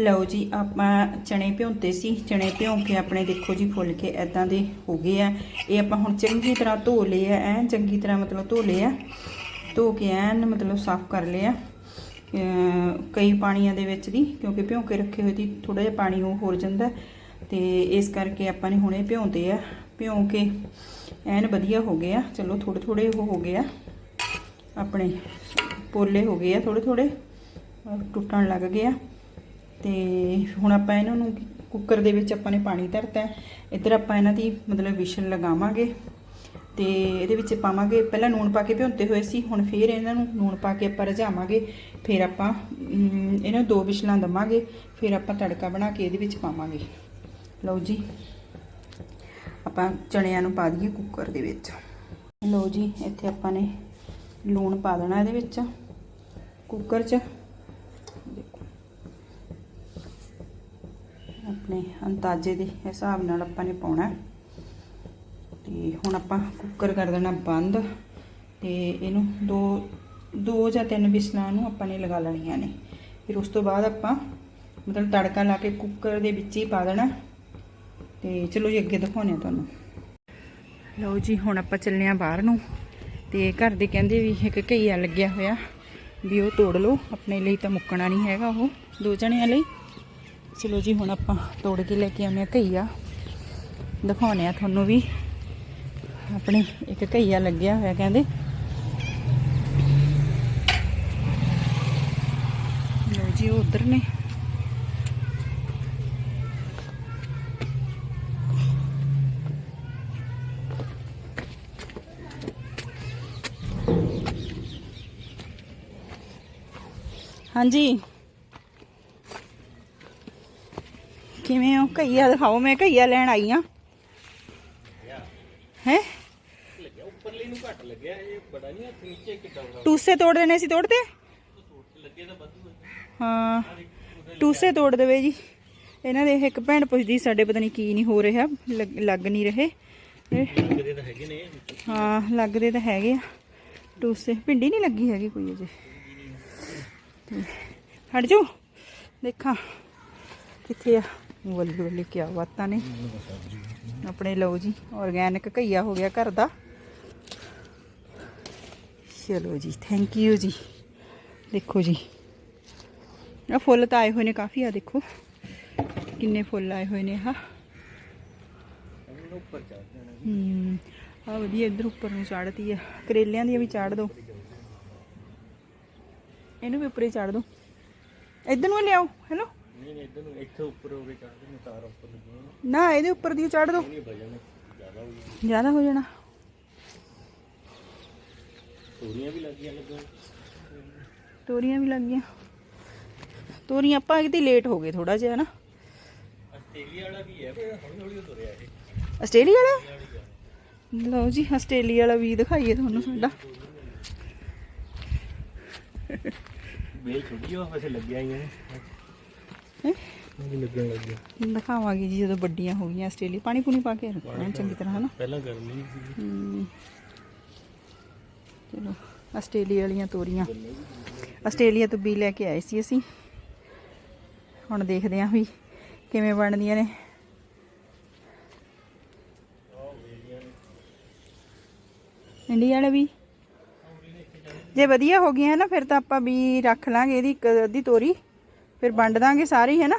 ਲਓ ਜੀ, ਆਪਾਂ ਚਣੇ ਭਿਉਂਤੇ ਸੀ। ਚਣੇ ਭਿਉਂ ਕੇ ਆਪਣੇ ਦੇਖੋ ਜੀ, ਫੁੱਲ ਕੇ ਐਦਾਂ ਦੇ ਹੋ ਗਏ ਆ। ਇਹ ਆਪਾਂ ਹੁਣ ਚੰਗੀ ਤਰ੍ਹਾਂ ਧੋ ਲਏ ਆ, ਐਨ ਚੰਗੀ ਤਰ੍ਹਾਂ ਮਤਲਬ ਧੋ ਲਏ ਆ। ਧੋ ਕੇ ਐਨ ਮਤਲਬ ਸਾਫ਼ ਕਰ ਲਏ ਆ। ਕਈ ਪਾਣੀਆਂ ਦੇ ਵਿੱਚ ਦੀ, ਕਿਉਂਕਿ ਭਿਉਂ ਕੇ ਰੱਖੇ ਹੋਏ ਦੀ ਥੋੜਾ ਜਿਹਾ ਪਾਣੀ ਉਹ ਹੋਰ ਜਾਂਦਾ। ਤੇ ਇਸ ਕਰਕੇ ਆਪਾਂ ਨੇ ਹੁਣੇ ਭਿਉਂਦੇ ਆ। ਭਿਉਂ ਕੇ ਐਨ ਵਧੀਆ ਹੋ ਗਏ ਆ। ਚਲੋ ਥੋੜੇ ਥੋੜੇ ਉਹ ਹੋ ਗਏ ਆ। ਆਪਣੇ ਪੋਲੇ ਹੋ ਗਏ ਆ ਥੋੜੇ ਥੋੜੇ ਟੁੱਟਣ ਲੱਗ ਗਏ ਆ। ਤੇ ਹੁਣ ਆਪਾਂ ਇਹਨਾਂ ਨੂੰ ਕੁੱਕਰ ਦੇ ਵਿੱਚ ਆਪਾਂ ਨੇ ਪਾਣੀ ਧਰਤਾ ਇੱਧਰ ਆਪਾਂ ਇਹਨਾਂ ਦੀ ਮਤਲਬ ਵਿਸ਼ਲ ਲਗਾਵਾਂਗੇ ਤੇ ਇਹਦੇ ਵਿੱਚ ਪਾਵਾਂਗੇ, ਪਹਿਲਾਂ ਨੂਣ ਪਾ ਕੇ ਭਿਉਂਤੇ ਹੋਏ ਸੀ, ਹੁਣ ਫਿਰ ਇਹਨਾਂ ਨੂੰ ਨੂਣ ਪਾ ਕੇ ਆਪਾਂ ਰਝਾਵਾਂਗੇ, ਫਿਰ ਆਪਾਂ ਇਹਨਾਂ ਨੂੰ ਦੋ ਵਿਸ਼ਲਾਂ ਦਵਾਂਗੇ, ਫਿਰ ਆਪਾਂ ਤੜਕਾ ਬਣਾ ਕੇ ਇਹਦੇ ਵਿੱਚ ਪਾਵਾਂਗੇ। ਲਓ ਜੀ, ਆਪਾਂ ਚਣਿਆਂ ਨੂੰ ਪਾ ਦਈਏ ਕੁੱਕਰ ਦੇ ਵਿੱਚ। ਲਓ ਜੀ, ਇੱਥੇ ਆਪਾਂ ਨੇ ਲੂਣ ਪਾ ਦੇਣਾ ਇਹਦੇ ਵਿੱਚ, ਕੁੱਕਰ 'ਚ ਦੇਖੋ ਆਪਣੇ ਅੰਦਾਜ਼ੇ ਦੇ ਹਿਸਾਬ ਨਾਲ ਆਪਾਂ ਨੇ ਪਾਉਣਾ ਹੈ। ਤੇ ਹੁਣ ਆਪਾਂ ਕੁੱਕਰ ਕਰ ਦੇਣਾ ਬੰਦ ਤੇ ਇਹਨੂੰ ਦੋ ਦੋ ਜਾਂ ਤਿੰਨ ਵਿਸਲਾਂ ਨੂੰ ਆਪਾਂ ਨੇ ਲਗਾ ਲੈਣੀਆਂ ਨੇ। ਫਿਰ ਉਸ ਤੋਂ ਬਾਅਦ ਆਪਾਂ ਮਤਲਬ ਤੜਕਾ ਲਾ ਕੇ ਕੁੱਕਰ ਦੇ ਵਿੱਚ ਹੀ ਪਾ ਦੇਣਾ ਤੇ ਚਲੋ ਜੀ, ਅੱਗੇ ਦਿਖਾਉਂਦੇ ਹਾਂ ਤੁਹਾਨੂੰ। ਲਓ ਜੀ, ਹੁਣ ਆਪਾਂ ਚੱਲੇ ਹਾਂ ਬਾਹਰ ਨੂੰ ਤੇ ਘਰ ਦੇ ਕਹਿੰਦੇ ਵੀ ਇੱਕ ਘਈਆ ਲੱਗਿਆ ਹੋਇਆ ਵੀ ਉਹ ਤੋੜ ਲਓ। ਆਪਣੇ ਲਈ ਤਾਂ ਮੁੱਕਣਾ ਨਹੀਂ ਹੈਗਾ ਉਹ, ਦੋ ਜਣਿਆਂ ਲਈ। ਚਲੋ ਜੀ, ਹੁਣ ਆਪਾਂ ਤੋੜ ਕੇ ਲੈ ਕੇ ਆਉਂਦੇ ਹਾਂ ਘਈਆ। ਦਿਖਾਉਣੇ ਆ ਤੁਹਾਨੂੰ ਵੀ। ਆਪਣੇ ਇੱਕ ਘਈਆ ਲੱਗਿਆ ਹੋਇਆ ਕਹਿੰਦੇ। ਲਓ ਜੀ, ਉਹ ਉਧਰ ਨੇ। ਹਾਂਜੀ। ਕਿਵੇਂ ਹੋ? ਘਈਆ ਦਿਖਾਓ, ਮੈਂ ਘਈਆ ਲੈਣ ਆਈ ਆ। ਹੈ? ਉੱਪਰਲੇ ਨੂੰ ਘੱਟ ਲੱਗਿਆ ਇਹ ਬੜਾ ਨਹੀਂ ਹੱਥ ਨੀਚੇ ਕਿੱਦਾਂ ਟੂਸੇ ਤੋੜ ਦੇਣੇ ਸੀ ਤੋੜਦੇ? ਲੱਗੇ ਤਾਂ ਵਾਧੂ ਹਾਂ, ਟੂਸੇ ਤੋੜ ਦੇਵੇ ਜੀ। ਇਹਨਾਂ ਦੇ ਇੱਕ ਭੈਣ ਪੁੱਛਦੀ, ਸਾਡੇ ਪਤਾ ਨਹੀਂ ਕੀ ਨਹੀਂ ਹੋ ਰਿਹਾ, ਲੱਗ ਨਹੀਂ ਰਹੇ। ਲੱਗਦੇ ਤਾਂ ਹੈਗੇ ਨੇ ਹਾਂ, ਲੱਗਦੇ ਤਾਂ ਹੈਗੇ ਆ। ਟੂਸੇ, ਭਿੰਡੀ ਨਹੀਂ ਲੱਗੀ ਹੈਗੀ ਕੋਈ ਅਜੇ। ਹਟ ਜਾਓ। ਦੇਖਾਂ ਕਿੱਥੇ ਆ। ਵੱਲੀ ਵੱਲੀ ਕੀ ਬਾਤਾਂ ਨੇ ਆਪਣੇ ਲਓ ਜੀ ਆਰਗੈਨਿਕ ਘਈਆ ਹੋ ਗਿਆ ਘਰ ਦਾ। ਚਲੋ ਜੀ ਥੈਂਕ ਯੂ ਜੀ। ਦੇਖੋ ਜੀ ਆ ਫੁੱਲ ਤਾਂ ਆਏ ਹੋਏ ਨੇ ਕਾਫੀ ਆ ਦੇਖੋ। ਕਿੰਨੇ ਫੁੱਲ ਆਏ ਹੋਏ ਨੇ ਆਹ। ਇਹਨੂੰ ਉੱਪਰ ਚੜ ਜਾਣਾ ਆ ਵਧੀਆ ਇੱਧਰ ਉੱਪਰ ਨੂੰ ਚੜ੍ਹਦੀ ਆ। ਕਰੇਲਿਆਂ ਦੀ ਵੀ ਚਾੜ ਦੋ। ਇਹਨੂੰ ਵੀ ਉੱਪਰੇ ਚਾੜ ਦੋ। ਇੱਧਰ ਨੂੰ ਲਿਆਓ, ਹੈਲੋ। ਨਹੀਂ ਨਹੀਂ ਇਧਰ ਨੂੰ ਇੱਥੇ ਉੱਪਰ ਹੋ ਕੇ ਚੜਦੇ ਨੇ ਤਾਰ ਉੱਪਰ ਲੱਗੀਆਂ ਨੇ ਨਾ ਇਹਦੇ ਉੱਪਰ ਦੀ ਚਾੜ ਦੋ। ਨਹੀਂ ਵਜਨ ਜ਼ਿਆਦਾ ਹੋ ਗਿਆ ਜ਼ਿਆਦਾ ਹੋ ਜਾਣਾ। ਤੋਰੀਆਂ ਵੀ ਲੱਗੀਆਂ ਲੱਗੀਆਂ। ਤੋਰੀਆਂ ਵੀ ਲੱਗ ਗਈਆਂ ਤੋਰੀਆਂ ਆਪਾਂ ਕਿਤੇ ਲੇਟ ਹੋ ਗਏ ਥੋੜਾ ਜਿਹਾ ਨਾ ਆਸਟ੍ਰੇਲੀਆ ਵਾਲਾ ਵੀ ਹੈ ਪਰ ਹੌਲੀ ਹੌਲੀ ਤੁਰਿਆ ਇਹ। ਆਸਟ੍ਰੇਲੀਆ ਵਾਲਾ? ਲਓ ਜੀ ਆਸਟ੍ਰੇਲੀਆ ਵਾਲਾ ਵੀ ਦਿਖਾਈਏ ਤੁਹਾਨੂੰ ਸਾਡਾ। ਵੇਲ ਛੋਟੀ ਹੋ ਵੈਸੇ ਲੱਗਿਆ ਹੀ ਹੈ ਹੈਂ? ਦਿਖਾਵਾਂਗੇ ਜੀ ਜਦੋਂ ਵੱਡੀਆਂ ਹੋ ਗਈਆਂ ਆਸਟ੍ਰੇਲੀਆ। ਪਾਣੀ ਪੂਣੀ ਪਾ ਕੇ ਰੱਖਣਾ ਚੰਗੀ ਤਰ੍ਹਾਂ ਹਨਾ? ਪਹਿਲਾਂ ਗਰਮੀ ਸੀ। ਚਲੋ ਆਸਟ੍ਰੇਲੀਆ ਵਾਲੀਆਂ ਤੋਰੀਆਂ। ਆਸਟ੍ਰੇਲੀਆ ਤੋਂ ਬੀ ਲੈ ਕੇ ਆਏ ਸੀ ਅਸੀਂ। ਹੁਣ ਦੇਖਦੇ ਆਂ ਵੀ ਕਿਵੇਂ ਬਣਦੀਆਂ ਨੇ। ਇੰਡੀਆ ਵਾਲੇ ਵੀ। ਜੇ ਵਧੀਆ ਹੋ ਗਈਆਂ ਨਾ ਫਿਰ ਤਾਂ ਆਪਾਂ ਵੀ ਰੱਖ ਲਾਂਗੇ ਇਹਦੀ ਇੱਕ ਅੱਧੀ ਤੋਰੀ। ਫਿਰ ਵੰਡ ਦਾਂਗੇ ਸਾਰੀ ਹੈ ਨਾ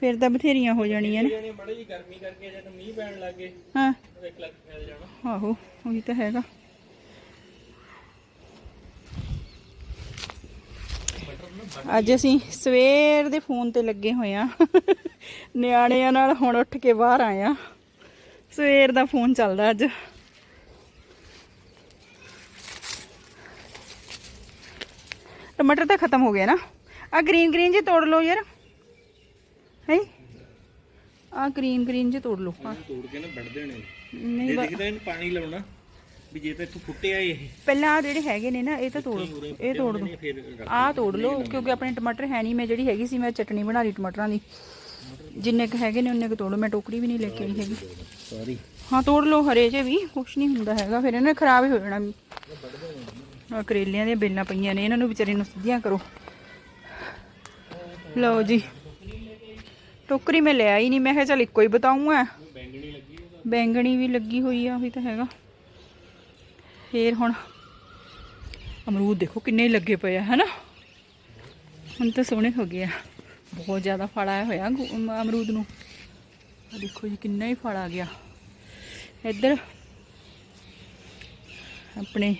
ਫਿਰ ਤਾਂ ਬਥੇਰੀਆਂ ਹੋ ਜਾਣੀਆਂ ਨੇ। ਜਾਨੇ ਬੜੀ ਜੀ ਗਰਮੀ ਕਰਕੇ ਜਦ ਮੀਂਹ ਪੈਣ ਲੱਗ ਗਏ। ਹਾਂ। ਤਾਂ ਇੱਕ ਲੱਖ ਫੈਲ ਜਾਣਾ। ਆਹੋ ਉਹੀ ਤਾਂ ਹੈਗਾ। ਅੱਜ ਅਸੀਂ ਸਵੇਰ ਦੇ ਫੋਨ ਤੇ ਲੱਗੇ ਹੋਏ ਆ। ਨਿਆਣਿਆਂ ਨਾਲ ਹੁਣ ਉੱਠ ਕੇ ਬਾਹਰ ਆਏ ਆ। ਸਵੇਰ ਦਾ ਫੋਨ ਚੱਲਦਾ ਅੱਜ। ਟਮਾਟਰ ਤਾਂ ਖਤਮ ਹੋ ਗਿਆ ਨਾ। ਆ ਗ੍ਰੀਨ ਗ੍ਰੀਨ ਜੇ ਤੋੜ ਲਓ ਯਾਰ। ਹੈ? ਆ ਗ੍ਰੀਨ ਗ੍ਰੀਨ ਜੇ ਤੋੜ ਲਓ। ਤੋੜ ਕੇ ਨਾ ਵੱਢ ਦੇਣੇ ਨਹੀਂ ਦਿਖਦਾ ਇਹਨੂੰ ਪਾਣੀ ਲਾਉਣਾ ਵੀ ਜੇ ਤਾਂ ਇੱਥੋਂ ਫੁੱਟਿਆ ਇਹ। ਪਹਿਲਾਂ ਆਹ ਜਿਹੜੇ ਹੈਗੇ ਨੇ ਨਾ ਇਹ ਤਾਂ ਤੋੜ ਇਹ ਤੋੜ ਦੋ। ਆਹ ਤੋੜ ਲਓ ਕਿਉਂਕਿ ਆਪਣੇ ਟਮਾਟਰ ਹੈ ਨਹੀਂ ਮੈਂ ਜਿਹੜੀ ਹੈਗੀ ਸੀ ਮੈਂ ਚਟਨੀ ਬਣਾ ਲਈ ਟਮਾਟਰਾਂ ਦੀ। ਜਿੰਨੇ ਕ ਹੈਗੇ ਨੇ ਉਹਨੇ ਕ ਤੋੜੋ ਮੈਂ ਟੋਕਰੀ ਵੀ ਨਹੀਂ ਲੈ ਕੇ ਆਈ ਹੈਗੀ। ਸਾਰੀ। ਹਾਂ ਤੋੜ ਲਓ ਹਰੇ ਜੇ ਵੀ ਕੁਛ ਨਹੀਂ ਹੁੰਦਾ ਹੈਗਾ ਫਿਰ ਇਹਨੇ ਖਰਾਬ ਹੀ ਹੋ ਜਾਣਾ ਆਹ ਕਰੇਲਿਆਂ ਦੀਆਂ ਬੇਲਾਂ ਪਈਆਂ ਨੇ ਇਹਨਾਂ ਨੂੰ ਵਿਚਾਰੇ ਨੂੰ ਸਿੱਧੀਆਂ ਕਰੋ। ਲਓ ਜੀ। ਟੋਕਰੀ ਮੈਂ ਲਿਆ ਹੀ ਨਹੀਂ। ਮੈਂ ਕਿਹਾ ਚਲ ਇੱਕੋ ਹੀ ਬਤਾਉਂਗਾ ਬੈਂਗਣੀ ਬੈਂਗਣੀ ਵੀ ਲੱਗੀ ਹੋਈ ਆ ਉਹੀ ਤਾਂ ਹੈਗਾ। ਫੇਰ ਹੁਣ ਅਮਰੂਦ ਦੇਖੋ ਕਿੰਨੇ ਲੱਗੇ ਪਏ ਆ ਹਨਾ? ਹੁਣ ਤਾਂ ਸੋਹਣੇ ਹੋ ਗਏ ਆ। ਬਹੁਤ ਜ਼ਿਆਦਾ ਫਲ ਆਇਆ ਹੋਇਆ ਅਮਰੂਦ ਨੂੰ। ਆ ਦੇਖੋ ਜੀ ਕਿੰਨਾ ਹੀ ਫਲ ਆ ਗਿਆ। ਇੱਧਰ ਆਪਣੇ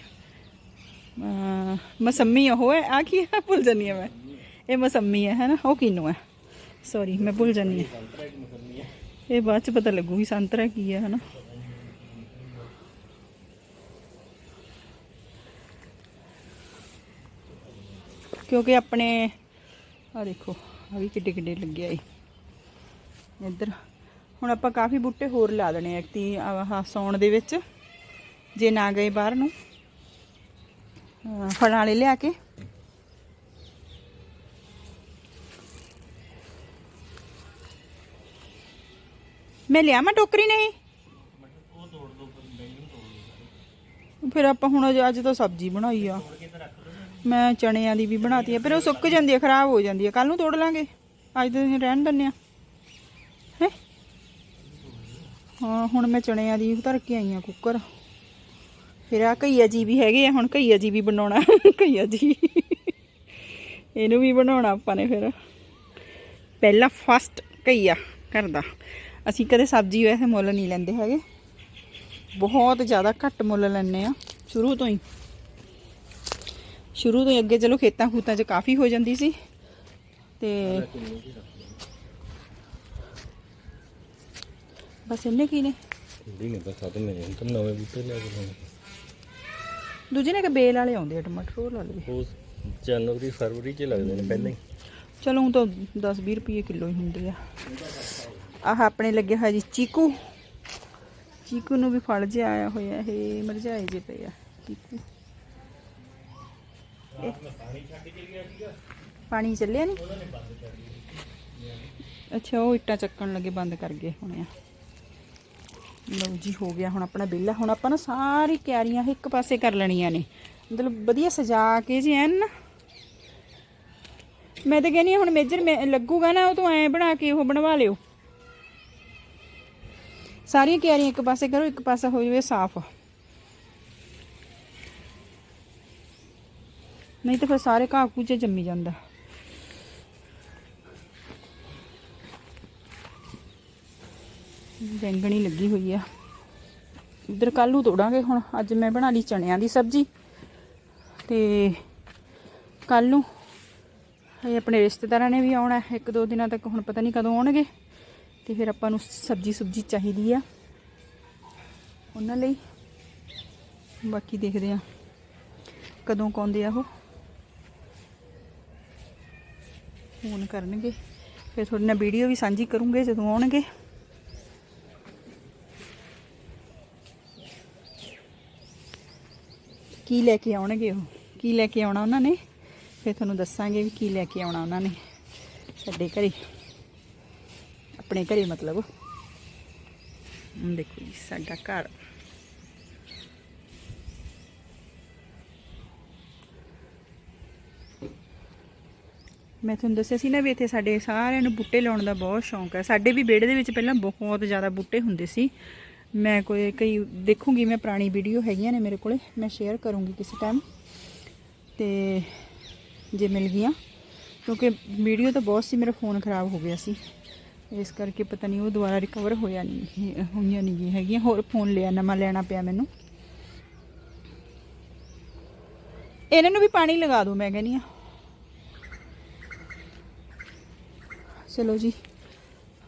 ਅਮ, ਮਸੰਮੀ ਉਹ ਹੈ। ਆ ਕੀ ਭੁੱਲ ਜਾਨੀ ਆ ਮੈਂ। ਇਹ ਮਸੰਮੀ ਹੈ, ਹਨਾ? ਉਹ ਕਿਨੂੰ ਹੈ? ਸੌਰੀ ਮੈਂ ਭੁੱਲ ਜਾਨੀ ਹਾਂ। ਇਹ ਬਾਅਦ ਚ ਪਤਾ ਲੱਗੂਗੀ ਸੰਤਰਾ ਕੀ ਹੈ, ਹਨਾ? ਕਿਉਂਕਿ ਆਪਣੇ ਆ ਦੇਖੋ ਆ ਵੀ ਕਿੱਡੇ ਕਿੱਡੇ ਲੱਗੇ ਏ ਇੱਧਰ, ਹੁਣ ਆਪਾਂ ਕਾਫੀ ਬੂਟੇ ਹੋਰ ਲਾ ਦੇਣੇ ਆ ਤੀ, ਆਹ ਸੌਣ ਦੇ ਵਿੱਚ, ਜੇ ਨਾ ਗਏ ਬਾਹਰ ਨੂੰ। ਅਹ ਫਲਾਂ ਵਾਲੇ ਲਿਆ ਕੇ। ਮੈਂ ਲਿਆ ਮੈਂ ਟੋਕਰੀ ਨਹੀਂ। ਫਿਰ ਆਪਾਂ ਹੁਣ ਅੱਜ- ਅੱਜ ਤਾਂ ਸਬਜ਼ੀ ਬਣਾਈ ਆ। ਮੈਂ ਚਣਿਆਂ ਦੀ ਵੀ ਬਣਾਤੀ ਆ, ਫਿਰ ਉਹ ਸੁੱਕ ਜਾਂਦੀ ਆ, ਖਰਾਬ ਹੋ ਜਾਂਦੀ ਆ। ਕੱਲ ਨੂੰ ਤੋੜ ਲਾਂਗੇ। ਅੱਜ ਦੇ ਦਿਨ ਰਹਿਣ ਦਿੰਨੇ ਆ। ਹੈ? ਹਾਂ, ਹੁਣ ਮੈਂ ਚਣਿਆਂ ਦੀ ਧਰ ਕੇ ਆਈ ਆ ਕੁੱਕਰ। ਫਿਰ ਆ ਘਈਆ ਜੀ ਵੀ ਹੈਗੇ ਆ, ਹੁਣ ਘਈਆ ਜੀ ਵੀ ਬਣਾਉਣਾ। ਘਈਆ ਜੀ। ਇਹਨੂੰ ਵੀ ਬਣਾਉਣਾ ਆਪਾਂ ਨੇ ਫਿਰ। ਪਹਿਲਾ ਫਸਟ ਘਈਆ ਘਰ ਦਾ। ਅਸੀਂ ਕਦੇ ਸਬਜ਼ੀ ਵੈਸੇ ਮੁੱਲ ਨਹੀਂ ਲੈਂਦੇ ਹੈਗੇ। ਬਹੁਤ ਜ਼ਿਆਦਾ ਘੱਟ ਮੁੱਲ ਲੈਂਦੇ ਆ ਸ਼ੁਰੂ ਤੋਂ ਹੀ। ਸ਼ੁਰੂ ਤੋਂ ਹੀ ਅੱਗੇ ਚਲੋ ਖੇਤਾਂ ਖੂਤਾਂ 'ਚ ਕਾਫੀ ਹੋ ਜਾਂਦੀ ਸੀ। ਤੇ ਬਸ ਇੰਨੇ ਕੀ ਨੇ? ਨਹੀਂ ਨਹੀਂ ਬਸ ਆਦਮ ਮੈਂ ਤਾਂ ਨਵੇਂ ਬੂਟੇ ਲਿਆ ਕੇ ਲਾਉਣੇ। ਦੂਜੇ ਨੇ ਕਿ ਬੇਲ ਵਾਲੇ ਆਉਂਦੇ ਆ ਟਮਾਟਰ ਉਹ ਲਾ ਲਵੇ ਉਹ ਜਨਵਰੀ ਫਰਵਰੀ ਚ ਲੱਗਦੇ ਨੇ ਪਹਿਲਾਂ ਹੀ। ਚਲੋ ਹੁਣ ਤਾਂ 10 20 ਰੁਪਏ ਕਿਲੋ ਹੀ ਹੁੰਦੇ ਆ। ਆਹ ਆਪਣੇ ਲੱਗਿਆ ਹੋਇਆ ਜੀ ਚੀਕੂ। ਚੀਕੂ ਨੂੰ ਵੀ ਫਲ ਜਿਹਾ ਆਇਆ ਹੋਇਆ, ਇਹ ਮਰਝਾਏ ਜੇ ਪਏ ਆ, ਚੀਕੂ। ਪਾਣੀ ਚੱਲਿਆ ਨਹੀਂ ਅੱਛਾ, ਉਹ ਇੱਟਾਂ ਚੱਕਣ ਲੱਗੇ, ਬੰਦ ਕਰ ਗਏ ਹੋਣੇ ਆ। ਲਓ ਜੀ, ਹੋ ਗਿਆ ਹੁਣ ਆਪਣਾ ਬਿੱਲ ਹੁਣ ਆਪਾਂ ਨਾ ਸਾਰੀ ਕਿਆਰੀਆਂ ਇੱਕ ਪਾਸੇ ਕਰ ਲੈਣੀਆਂ ਨੇ। ਮਤਲਬ ਵਧੀਆ ਸਜਾ ਕੇ ਜੀ ਐਨ। ਨਾ ਮੈਂ ਤਾਂ ਕਹਿੰਦੀ ਹਾਂ, ਹੁਣ ਮੇਜਰ ਮੈਂ ਲੱਗੂਗਾ ਨਾ, ਉਹ ਤੋਂ ਐ ਬਣਾ ਕੇ ਉਹ ਬਣਵਾ ਲਿਓ। ਸਾਰੀਆਂ ਕਿਆਰੀਆਂ ਇੱਕ ਪਾਸੇ ਕਰੋ, ਇੱਕ ਪਾਸਾ ਹੋ ਜਾਵੇ ਸਾਫ਼। ਨਹੀਂ ਤਾਂ ਫਿਰ ਸਾਰੇ ਘਾਹ ਕੂਚੇ ਜੰਮੀ ਜਾਂਦਾ। ਬੈਂਗਣੀ ਲੱਗੀ ਹੋਈ ਆ। ਇੱਧਰ ਕੱਲ੍ਹ ਨੂੰ ਤੋੜਾਂਗੇ ਹੁਣ। ਅੱਜ ਮੈਂ ਬਣਾ ਲਈ ਚਣਿਆਂ ਦੀ ਸਬਜ਼ੀ। ਤੇ ਕੱਲ ਨੂੰ ਇਹ ਆਪਣੇ ਰਿਸ਼ਤੇਦਾਰਾਂ ਨੇ ਵੀ ਆਉਣਾ। ਇੱਕ ਦੋ ਦਿਨਾਂ ਤੱਕ ਹੁਣ ਪਤਾ ਨਹੀਂ ਕਦੋਂ ਆਉਣਗੇ। ਤੇ ਫਿਰ ਆਪਾਂ ਨੂੰ ਸਬਜ਼ੀ ਸੁਬਜੀ ਚਾਹੀਦੀ ਆ। ਉਹਨਾਂ ਲਈ। ਬਾਕੀ ਦੇਖਦੇ ਆ ਕਦੋਂ ਕਾਉਂਦੇ ਆ ਉਹ। ਫੋਨ ਕਰਨਗੇ। ਫਿਰ ਤੁਹਾਡੇ ਨਾਲ ਵੀਡੀਓ ਵੀ ਸਾਂਝੀ ਕਰੂੰਗੇ ਜਦੋਂ ਆਉਣਗੇ। ਕੀ ਲੈ ਕੇ ਆਉਣਗੇ ਉਹ? ਕੀ ਲੈ ਕੇ ਆਉਣਾ ਉਹਨਾਂ ਨੇ? ਫਿਰ ਤੁਹਾਨੂੰ ਦੱਸਾਂਗੇ ਵੀ ਕੀ ਲੈ ਕੇ ਆਉਣਾ ਉਹਨਾਂ ਨੇ ਸਾਡੇ ਘਰੇ। ਆਪਣੇ ਘਰੇ ਮਤਲਬ। ਦੇਖੋ ਜੀ, ਸਾਡਾ ਘਰ। ਮੈਂ ਤੁਹਾਨੂੰ ਦੱਸਿਆ ਸੀ ਨਾ ਵੀ ਇੱਥੇ ਸਾਡੇ ਸਾਰਿਆਂ ਨੂੰ ਬੂਟੇ ਲਾਉਣ ਦਾ ਬਹੁਤ ਸ਼ੌਂਕ ਹੈ। ਸਾਡੇ ਵੀ ਵਿਹੜੇ ਦੇ ਵਿੱਚ ਪਹਿਲਾਂ ਬਹੁਤ ਜ਼ਿਆਦਾ ਬੂਟੇ ਹੁੰਦੇ ਸੀ। ਮੈਂ ਕੋਈ ਕਈ ਦੇਖੂੰਗੀ, ਮੈਂ ਪੁਰਾਣੀ ਵੀਡੀਓ ਹੈਗੀਆਂ ਨੇ ਮੇਰੇ ਕੋਲੇ, ਮੈਂ ਸ਼ੇਅਰ ਕਰੂੰਗੀ ਕਿਸੇ ਟਾਈਮ ਤੇ ਜੇ ਮਿਲ ਗਈਆਂ, ਕਿਉਂਕਿ ਵੀਡੀਓ ਤਾਂ ਬਹੁਤ ਸੀ, ਮੇਰਾ ਫੋਨ ਖਰਾਬ ਹੋ ਗਿਆ ਸੀ। ਇਸ ਕਰਕੇ ਪਤਾ ਨਹੀਂ ਉਹ ਦੁਬਾਰਾ ਰਿਕਵਰ ਹੋਇਆ ਨਹੀਂ ਹੋਈਆਂ ਨਹੀਂ ਗਈਆਂ ਹੈਗੀਆਂ। ਹੋਰ ਫੋਨ ਲਿਆ, ਨਵਾਂ ਲੈਣਾ ਪਿਆ ਮੈਨੂੰ। ਇਹਨਾਂ ਨੂੰ ਵੀ ਪਾਣੀ ਲਗਾ ਦਿਓ, ਮੈਂ ਕਹਿੰਦੀ ਆ ਚਲੋ ਜੀ,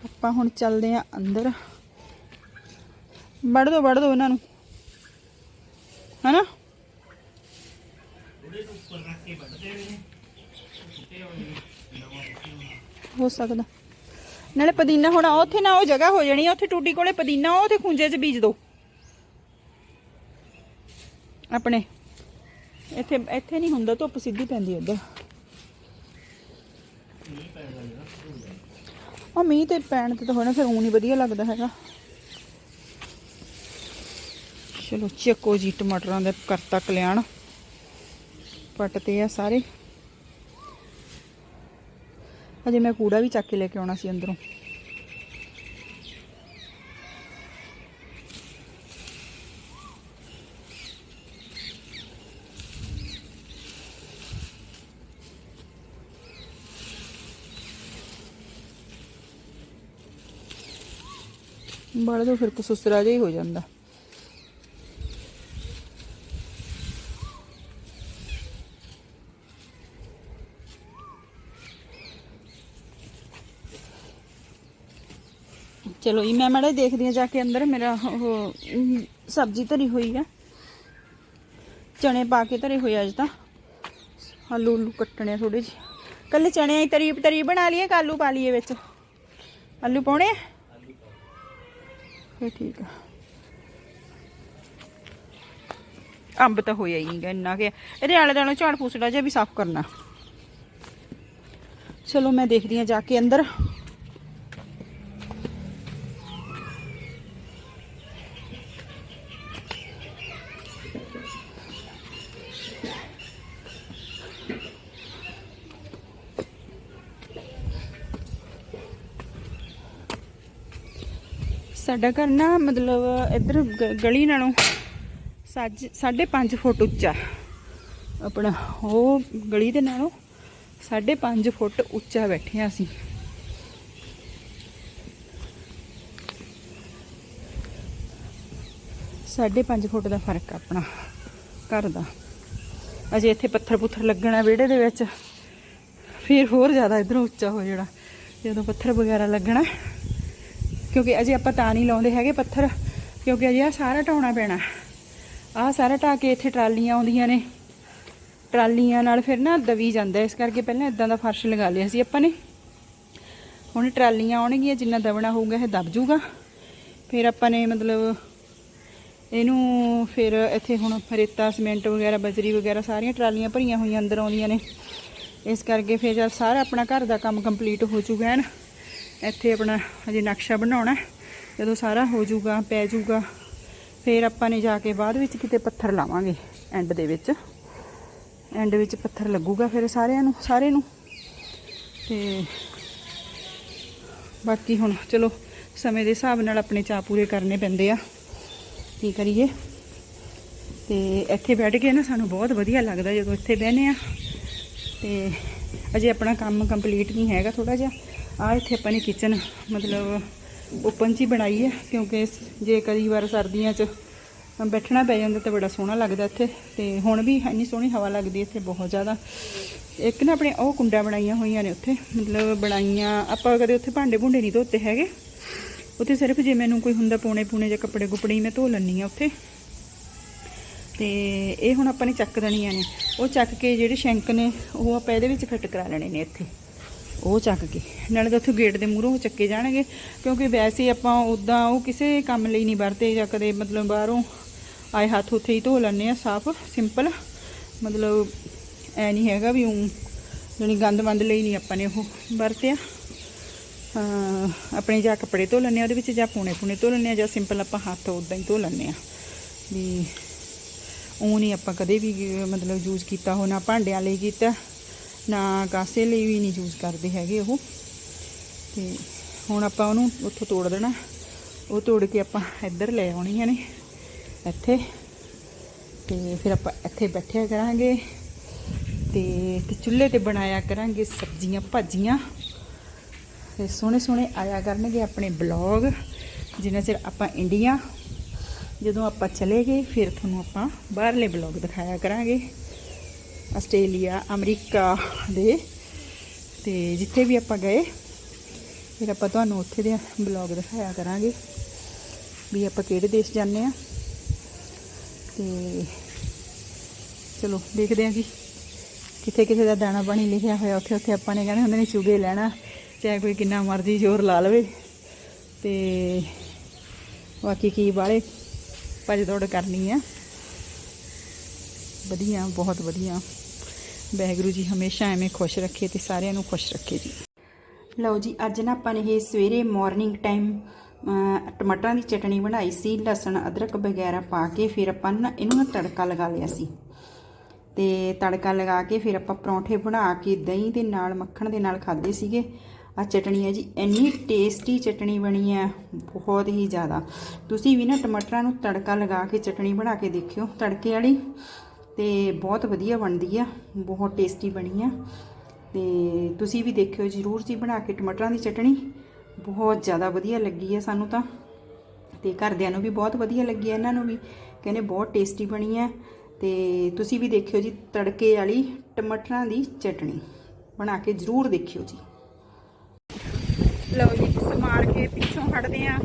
ਆਪਾਂ ਹੁਣ ਚੱਲਦੇ ਆ ਅੰਦਰ। ਵੜ ਦੋ ਵੜ ਦੋ ਇਹਨਾਂ ਨੂੰ। ਹਨਾ? ਹੋ ਸਕਦਾ। ਨਾਲੇ ਪੁਦੀਨਾ ਹੁਣ ਉੱਥੇ ਨਾ ਉਹ ਜਗ੍ਹਾ ਹੋ ਜਾਣੀ ਆ, ਉੱਥੇ ਟੂਟੀ ਕੋਲੇ ਪੁਦੀਨਾ, ਉਹ ਤੇ ਖੁੰਝੇ 'ਚ ਬੀਜ ਦਿਓ ਆਪਣੇ। ਇੱਥੇ ਇੱਥੇ ਨਹੀਂ ਹੁੰਦਾ, ਧੁੱਪ ਸਿੱਧੀ ਪੈਂਦੀ ਉੱਧਰ। ਉਹ ਮੀਂਹ ਤੇ ਪੈਣ ਤੇ ਤਾਂ ਹੋਣਾ ਫਿਰ ਊਂ ਨਹੀਂ ਵਧੀਆ ਲੱਗਦਾ ਹੈਗਾ। ਚਲੋ, ਚੱਕੋ ਜੀ ਟਮਾਟਰਾਂ ਦੇ ਕਰਤਾ ਕਲਿਆਣ। ਪੱਟਤੇ ਆ ਸਾਰੇ। ਹਜੇ ਮੈਂ ਕੂੜਾ ਵੀ ਚੱਕ ਕੇ ਲੈ ਕੇ ਆਉਣਾ ਸੀ ਅੰਦਰੋਂ ਬੜਾ ਤੋਂ ਫਿਰ ਕਸੁਸਰਾ ਜਿਹਾ ਹੀ ਹੋ ਜਾਂਦਾ ਚਲੋ ਜੀ ਮੈਂ ਮਾੜਾ ਜਿਹਾ ਦੇਖਦੀ ਹਾਂ ਜਾ ਕੇ ਅੰਦਰ ਮੇਰਾ ਉਹ ਅਮ, ਸਬਜ਼ੀ ਧਰੀ ਹੋਈ ਆ ਚਣੇ ਪਾ ਕੇ ਧਰੇ ਹੋਏ ਆ ਅੱਜ ਤਾਂ ਆਲੂ ਉਲੂ ਕੱਟਣੇ ਥੋੜੇ ਜਿਹੇ ਕੱਲੇ ਚਣਿਆਂ ਦੀ ਤਰੀ ਤਰੀ ਬਣਾ ਲਈਏ ਕਿ ਆਲੂ ਪਾ ਲਈਏ ਵਿੱਚ ਆਲੂ ਪਾਉਣੇ ਆ ਫੇ ਠੀਕ ਆ ਅੰਬ ਤਾਂ ਹੋਇਆ ਹੀ ਨਹੀਂਗਾ ਇੰਨਾ ਕਿ ਇਹਦੇ ਆਲੇ ਦਾਲੋਂ ਝਾੜ ਫੂਸੜਾ ਜਿਹਾ ਵੀ ਸਾਫ਼ ਕਰਨਾ ਚਲੋ ਮੈਂ ਦੇਖਦੀ ਹਾਂ ਜਾ ਕੇ ਅੰਦਰ ਸਾਡਾ ਘਰ ਨਾ ਮਤਲਬ ਇੱਧਰ ਗ- ਗਲੀ ਨਾਲੋਂ ਸੱਜ 5.5 ਫੁੱਟ ਉੱਚਾ। ਆਪਣਾ ਉਹ ਗਲੀ ਦੇ ਨਾਲੋਂ 5.5 ਫੁੱਟ ਉੱਚਾ ਬੈਠੇ ਹਾਂ ਅਸੀਂ ਸਾਢੇ ਪੰਜ ਫੁੱਟ ਦਾ ਫ਼ਰਕ ਆਪਣਾ ਘਰ ਦਾ। ਅਜੇ ਇੱਥੇ ਪੱਥਰ ਪੁੱਥਰ ਲੱਗਣਾ ਵਿਹੜੇ ਦੇ ਵਿੱਚ। ਫਿਰ ਹੋਰ ਜ਼ਿਆਦਾ ਇਧਰੋਂ ਉੱਚਾ ਹੋ ਜਿਹੜਾ ਜਦੋਂ ਪੱਥਰ ਵਗੈਰਾ ਲੱਗਣਾ ਕਿਉਂਕਿ ਅਜੇ ਆਪਾਂ ਤਾਂ ਨਹੀਂ ਲਾਉਂਦੇ ਹੈਗੇ ਪੱਥਰ, ਕਿਉਂਕਿ ਅਜੇ ਆ ਸਾਰਾ ਢਾਉਣਾ ਪੈਣਾ। ਆਹ ਸਾਰਾ ਢਾ ਕੇ ਇੱਥੇ ਟਰਾਲੀਆਂ ਆਉਂਦੀਆਂ ਨੇ। ਟਰਾਲੀਆਂ ਨਾਲ ਫਿਰ ਨਾ ਦਵੀ ਜਾਂਦਾ ਇਸ ਕਰਕੇ ਪਹਿਲਾਂ ਇਦਾਂ ਦਾ ਫਰਸ਼ ਲਗਾ ਲਿਆ ਸੀ ਆਪਾਂ ਨੇ। ਹੁਣ ਟਰਾਲੀਆਂ ਆਉਣਗੀਆਂ, ਜਿੰਨਾ ਦਬਣਾ ਹੋਊਗਾ ਇਹ ਦਬ ਜੂਗਾ ਫਿਰ ਆਪਾਂ ਨੇ ਮਤਲਬ ਇਹਨੂੰ ਫਿਰ ਇੱਥੇ ਹੁਣ ਰੇਤਾ, ਸੀਮੈਂਟ ਵਗੈਰਾ, ਬਜਰੀ ਵਗੈਰਾ ਸਾਰੀਆਂ ਟਰਾਲੀਆਂ ਭਰੀਆਂ ਹੋਈਆਂ ਅੰਦਰ ਆਉਂਦੀਆਂ ਨੇ। ਇਸ ਕਰਕੇ ਫਿਰ ਜਦ ਸਾਰਾ ਆਪਣਾ ਘਰ ਦਾ ਕੰਮ ਕੰਪਲੀਟ ਹੋ ਚੁੱਕਾ ਹੈ ਨਾ। ਇੱਥੇ ਆਪਣਾ ਅਜੇ ਨਕਸ਼ਾ ਬਣਾਉਣਾ ਜਦੋਂ ਸਾਰਾ ਹੋ ਜਾਊਗਾ, ਪੈ ਜਾਊਗਾ, ਫਿਰ ਆਪਾਂ ਨੇ ਜਾ ਕੇ ਬਾਅਦ ਵਿੱਚ ਕਿਤੇ ਪੱਥਰ ਲਾਵਾਂਗੇ ਐਂਡ ਦੇ ਵਿੱਚ। ਐਂਡ ਵਿੱਚ ਪੱਥਰ ਲੱਗੂਗਾ ਫਿਰ ਸਾਰਿਆਂ ਨੂੰ, ਸਾਰੇ ਨੂੰ। ਤੇ ਬਾਕੀ ਹੁਣ ਚਲੋ ਸਮੇਂ ਦੇ ਹਿਸਾਬ ਨਾਲ ਆਪਣੇ ਚਾਅ ਪੂਰੇ ਕਰਨੇ ਪੈਂਦੇ ਆ। ਕੀ ਕਰੀਏ? ਤੇ ਇੱਥੇ ਬੈਠ ਕੇ ਨਾ ਸਾਨੂੰ ਬਹੁਤ ਵਧੀਆ ਲੱਗਦਾ ਜਦੋਂ ਇੱਥੇ ਬਹਿਨੇ ਆ। ਤੇ ਅਜੇ ਆਪਣਾ ਕੰਮ ਕੰਪਲੀਟ ਨਹੀਂ ਹੈਗਾ ਥੋੜਾ ਜਿਹਾ। ਆ ਇੱਥੇ ਆਪਾਂ ਨੇ ਕਿਚਨ ਮਤਲਬ ਓਪਨ 'ਚ ਹੀ ਬਣਾਈ ਹੈ, ਕਿਉਂਕਿ ਜੇ ਕਈ ਵਾਰ ਸਰਦੀਆਂ 'ਚ ਬੈਠਣਾ ਪੈ ਜਾਂਦਾ ਤਾਂ ਬੜਾ ਸੋਹਣਾ ਲੱਗਦਾ ਇੱਥੇ, ਤੇ ਹੁਣ ਵੀ ਇੰਨੀ ਸੋਹਣੀ ਹਵਾ ਲੱਗਦੀ ਇੱਥੇ ਬਹੁਤ ਜ਼ਿਆਦਾ। ਇੱਕ ਨਾ ਆਪਣੇ ਉਹ ਕੁੰਡਾ ਬਣਾਈਆਂ ਹੋਈਆਂ ਨੇ ਉੱਥੇ, ਮਤਲਬ ਬਣਾਈਆਂ, ਆਪਾਂ ਕਦੇ ਉੱਥੇ ਭਾਂਡੇ ਭੁੰਡੇ ਨਹੀਂ ਧੋਤੇ ਹੈਗੇ। ਉੱਥੇ ਸਿਰਫ ਜੇ ਮੈਨੂੰ ਕੋਈ ਹੁੰਦਾ ਪੂਣੇ ਪੂਣੇ ਜਾਂ ਕੱਪੜੇ ਕੁਪੜੇ ਹੀ ਮੈਂ ਧੋ ਲੈਂਦੀ ਆ ਉੱਥੇ। ਤੇ ਇਹ ਹੁਣ ਆਪਾਂ ਨੇ ਚੱਕ ਦੇਣੀਆਂ ਨੇ। ਉਹ ਚੱਕ ਕੇ ਜਿਹੜੇ ਸ਼ੈਂਕ ਨੇ, ਉਹ ਆਪਾਂ ਇਹਦੇ ਵਿੱਚ ਫਿੱਟ ਕਰਾ ਲੈਣੇ ਨੇ ਇੱਥੇ। ਉਹ ਚੱਕ ਕੇ। ਨਾਲੇ ਤਾਂ ਉੱਥੇ ਗੇਟ ਦੇ ਮੂਹਰੋਂ ਚੱਕੇ ਜਾਣਗੇ, ਕਿਉਂਕਿ ਵੈਸੇ ਆਪਾਂ ਉਦਾਂ ਉਹ ਕਿਸੇ ਕੰਮ ਲਈ ਨਹੀਂ ਵਰਤੇ ਜਾਂ ਕਦੇ ਮਤਲਬ ਬਾਹਰੋਂ ਆਏ ਹੱਥ ਉੱਥੇ ਹੀ ਧੋ ਲੈਂਦੇ ਆ, ਸਾਫ਼ ਸਿੰਪਲ ਮਤਲਬ ਐ ਨਹੀਂ ਹੈਗਾ ਵੀ ਉਹ ਜਣੀ ਗੰਦ ਮੰਦ ਲਈ ਨਹੀਂ ਆਪਾਂ ਨੇ ਉਹ ਵਰਤਿਆ। ਆਪਣੇ ਜਾਂ ਕੱਪੜੇ ਧੋ ਲੈਂਦੇ ਆ, ਉਹਦੇ ਵਿੱਚ ਜਾਂ ਪੂਣੇ ਪੂਣੇ ਧੋ ਲੈਂਦੇ ਆ, ਜਾਂ ਸਿੰਪਲ ਆਪਾਂ ਹੱਥ ਉਦਾਂ ਹੀ ਧੋ ਲੈਂਦੇ ਆ। ਵੀ ਉਹ ਨਹੀਂ ਆਪਾਂ ਕਦੇ ਵੀ ਮਤਲਬ ਯੂਜ਼ ਕੀਤਾ ਹੋ ਭਾਂਡਿਆਂ ਲਈ ਕੀਤਾ। ਨਾ ਕਾਸੇ ਲਈ ਵੀ ਨਹੀਂ ਯੂਜ਼ ਕਰਦੇ ਹੈਗੇ ਉਹ। ਤੇ ਹੁਣ ਆਪਾਂ ਉਹਨੂੰ ਉੱਥੋਂ ਤੋੜ ਦੇਣਾ। ਉਹ ਤੋੜ ਕੇ ਆਪਾਂ ਇੱਧਰ ਲੈ ਆਉਣੀਆਂ ਨੇ, ਇੱਥੇ। ਤੇ ਫਿਰ ਆਪਾਂ ਇੱਥੇ ਬੈਠਿਆ ਕਰਾਂਗੇ। ਤੇ ਚੁੱਲ੍ਹੇ ਤੇ ਬਣਾਇਆ ਕਰਾਂਗੇ ਸਬਜ਼ੀਆਂ ਭਾਜੀਆਂ। ਤੇ ਸੋਹਣੇ ਸੋਹਣੇ ਆਇਆ ਕਰਨਗੇ ਆਪਣੇ ਬਲੌਗ, ਜਿੰਨਾ ਚਿਰ ਆਪਾਂ ਇੰਡੀਆ। ਜਦੋਂ ਆਪਾਂ ਚਲੇ ਗਏ, ਫਿਰ ਤੁਹਾਨੂੰ ਆਪਾਂ ਬਾਹਰਲੇ ਬਲੌਗ ਦਿਖਾਇਆ ਕਰਾਂਗੇ। ਆਸਟ੍ਰੇਲੀਆ, ਅਮਰੀਕਾ ਦੇ। ਤੇ ਜਿੱਥੇ ਵੀ ਆਪਾਂ ਗਏ, ਫਿਰ ਆਪਾਂ ਤੁਹਾਨੂੰ ਉੱਥੇ ਦੇ ਬਲੌਗ ਦਿਖਾਇਆ ਕਰਾਂਗੇ ਵੀ ਆਪਾਂ ਕਿਹੜੇ ਦੇਸ਼ ਜਾਂਦੇ ਆ ਤੇ ਚਲੋ, ਦੇਖਦੇ ਹਾਂ ਜੀ। ਕਿੱਥੇ ਕਿਥੇ ਦਾ ਦਾਣਾ ਪਾਣੀ ਲਿਖਿਆ ਹੋਇਆ, ਉੱਥੇ ਉੱਥੇ ਆਪਾਂ ਨੇ ਕਹਿੰਦੇ ਹੁੰਦੇ ਨੇ ਚੁਗੇ ਲੈਣਾ, ਚਾਹੇ ਕੋਈ ਕਿੰਨਾ ਮਰਜ਼ੀ ਜ਼ੋਰ ਲਾ ਲਵੇ। ਤੇ ਬਾਕੀ ਕੀ ਵਾਲੇ ਭੱਜ ਦੌੜ ਕਰਨੀ ਆ। ਵਧੀਆ, ਬਹੁਤ ਵਧੀਆ। ਵਾਹਿਗੁਰੂ ਜੀ ਹਮੇਸ਼ਾ ਐਵੇਂ ਖੁਸ਼ ਰੱਖੇ ਤੇ ਸਾਰਿਆਂ ਨੂੰ ਖੁਸ਼ ਰੱਖੇ ਜੀ। ਲਓ ਜੀ, ਅੱਜ ਨਾ ਆਪਾਂ ਨੇ ਇਹ ਸਵੇਰੇ ਮਾਰਨਿੰਗ ਟਾਈਮ ਟਮਾਟਰਾਂ ਦੀ ਚਟਣੀ ਬਣਾਈ ਸੀ, ਲਸਣ, ਅਦਰਕ ਵਗੈਰਾ ਪਾ ਕੇ ਫਿਰ ਆਪਾਂ ਨਾ ਇਹਨੂੰ ਨਾ ਤੜਕਾ ਲਗਾ ਲਿਆ ਸੀ। ਤੇ ਤੜਕਾ ਲਗਾ ਕੇ ਫਿਰ ਆਪਾਂ ਪਰੌਂਠੇ ਬਣਾ ਕੇ ਦਹੀਂ ਦੇ ਨਾਲ, ਮੱਖਣ ਦੇ ਨਾਲ ਖਾਦੇ ਸੀਗੇ। ਆ ਚਟਣੀ ਹੈ ਜੀ, ਇੰਨੀ ਟੇਸਟੀ ਚਟਣੀ ਬਣੀ ਹੈ, ਬਹੁਤ ਹੀ ਜ਼ਿਆਦਾ। ਤੁਸੀਂ ਵੀ ਨਾ ਟਮਾਟਰਾਂ ਨੂੰ ਤੜਕਾ ਲਗਾ ਕੇ ਚਟਣੀ ਬਣਾ ਕੇ ਦੇਖਿਓ, ਤੜਕੇ ਵਾਲੀ। ਤੇ ਬਹੁਤ ਵਧੀਆ ਬਣਦੀ ਆ, ਬਹੁਤ ਟੇਸਟੀ ਬਣੀ ਆ। ਤੇ ਤੁਸੀਂ ਵੀ ਦੇਖਿਓ, ਜਰੂਰ ਜੀ ਬਣਾ ਕੇ ਟਮਾਟਰਾਂ ਦੀ ਚਟਣੀ। ਬਹੁਤ ਜ਼ਿਆਦਾ ਵਧੀਆ ਲੱਗੀ ਆ ਸਾਨੂੰ ਤਾਂ। ਤੇ ਘਰਦਿਆਂ ਨੂੰ ਵੀ ਬਹੁਤ ਵਧੀਆ ਲੱਗੀ ਹੈ ਇਹਨਾਂ ਨੂੰ ਵੀ। ਕਹਿੰਦੇ ਬਹੁਤ ਟੇਸਟੀ ਬਣੀ ਹੈ ਤੇ ਤੁਸੀਂ ਵੀ ਦੇਖਿਓ ਜੀ, ਤੜਕੇ ਵਾਲੀ ਟਮਾਟਰਾਂ ਦੀ ਚਟਣੀ। ਬਣਾ ਕੇ ਜਰੂਰ ਦੇਖਿਓ ਜੀ। ਲਓ ਜੀ ਸਮਾਰ ਕੇ ਪਿੱਛੋਂ ਹਟਦੇ ਆ।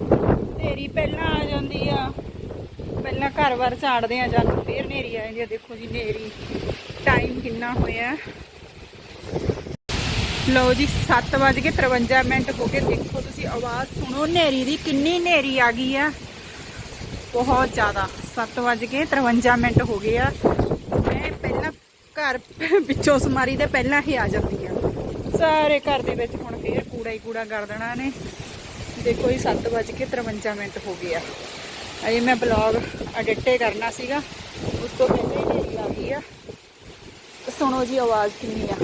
ਤੇਰੀ ਪਹਿਲਾਂ ਆ ਜਾਂਦੀ ਆ। ਪਹਿਲਾਂ ਘਰ ਵਾਰ ਝਾੜਦੇ ਆ ਜਾਂ ਫੇਰ ਨੇਰੀ ਆ ਜਾਂਦੀ ਆ ਦੇਖੋ ਜੀ ਨੇਰੀ ਟਾਈਮ ਕਿੰਨਾ ਹੋਇਆ। ਲਓ ਜੀ 7:53 ਮਿੰਟ ਹੋ ਗਏ। ਦੇਖੋ ਤੁਸੀਂ ਆਵਾਜ਼ ਸੁਣੋ, ਨੇਰੀ ਦੀ ਕਿੰਨੀ ਨੇਰੀ ਆ ਗਈ ਆ। ਬਹੁਤ ਜ਼ਿਆਦਾ 7:53 ਮਿੰਟ ਹੋ ਗਏ ਆ। ਮੈਂ ਪਹਿਲਾਂ ਘਰ ਵਿੱਚੋਂ ਸਮਾਰੀ ਦੇ ਪਹਿਲਾਂ ਹੀ ਆ ਜਾਂਦੀ ਆ। ਸਾਰੇ ਘਰ ਦੇ ਵਿੱਚ ਹੁਣ ਫੇਰ ਕੂੜਾ ਹੀ ਕੂੜਾ ਕਰ ਦੇਣਾ ਨੇ। ਦੇਖੋ ਜੀ 7:53 ਮਿੰਟ ਹੋ ਗਏ ਆ। ਅਜੇ ਮੈਂ ਬਲੌਗ ਐਡਿਟੇ ਕਰਨਾ ਸੀਗਾ। ਉਸ ਤੋਂ ਪਹਿਲੇ ਹੀ ਨੇਰੀ ਆ ਗਈ ਆ। ਸੁਣੋ ਜੀ ਆਵਾਜ਼ ਕਿੰਨੀ ਆ।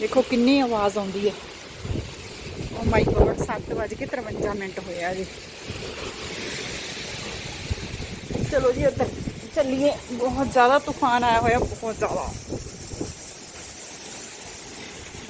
ਦੇਖੋ ਕਿੰਨੀ ਆਵਾਜ਼ ਆਉਂਦੀ ਆ ਓ ਮਾਈ ਗੋਡ 7:53 ਮਿੰਟ ਹੋਇਆ ਜੀ। ਚਲੋ ਜੀ ਉੱਧਰ ਚੱਲੀਏ। ਬਹੁਤ ਜ਼ਿਆਦਾ ਤੂਫਾਨ ਆਇਆ ਹੋਇਆ, ਬਹੁਤ ਜ਼ਿਆਦਾ।